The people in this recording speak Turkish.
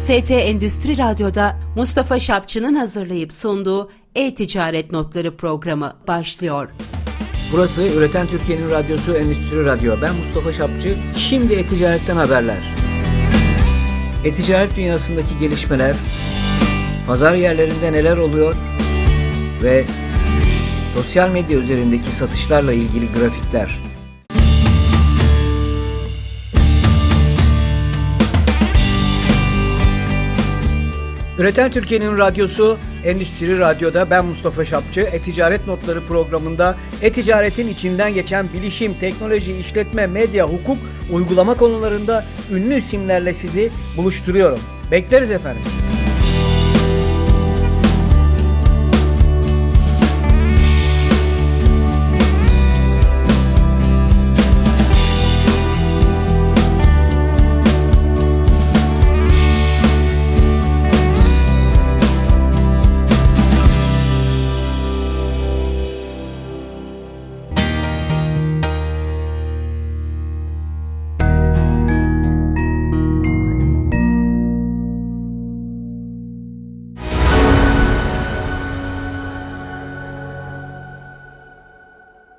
ST Endüstri Radyo'da Mustafa Şapçı'nın hazırlayıp sunduğu E-Ticaret Notları programı başlıyor. Burası Üreten Türkiye'nin radyosu Endüstri Radyo. Ben Mustafa Şapçı. Şimdi e-ticaretten haberler. E-ticaret dünyasındaki gelişmeler, pazar yerlerinde neler oluyor ve sosyal medya üzerindeki satışlarla ilgili grafikler. Üreten Türkiye'nin radyosu Endüstri Radyo'da ben Mustafa Şapçı. E-Ticaret Notları programında e-ticaretin içinden geçen bilişim, teknoloji, işletme, medya, hukuk, uygulama konularında ünlü isimlerle sizi buluşturuyorum. Bekleriz efendim.